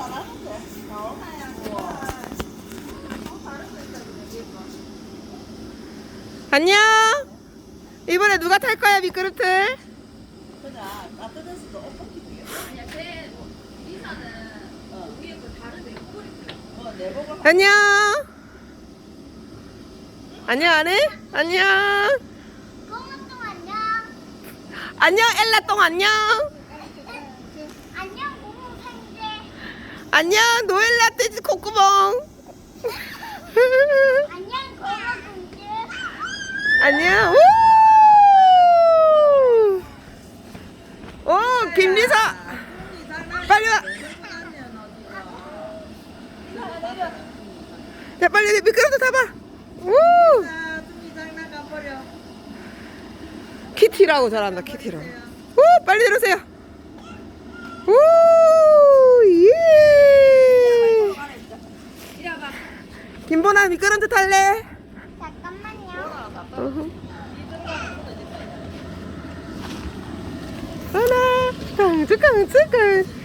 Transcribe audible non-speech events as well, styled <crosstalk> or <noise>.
잘하는데. 안녕. 이번에 누가 탈 거야 미끄럼틀? 그냥 따뜻해서도 옷 벗기고요. 아니야, 쟤 리사는 위에 거 다른데 꼬리 뭐 내복을 안녕. 안녕 안 해? 안녕. 꽁꽁 안녕. 안녕 엘라 똥. 안녕 안녕 노엘라 떼지 콧구멍. 안녕. <laughs> 안녕. 우! 오 김리사. 빨리 와. 자 빨리 미끄럼틀 타봐. 키티라고 잘한다 키티라고. 우 빨리 내려오세요. 우 예. 이리 와봐. 김보나 미끄럼틀 탈래? 잠깐만요. 보나, 강추, 강추, 강추.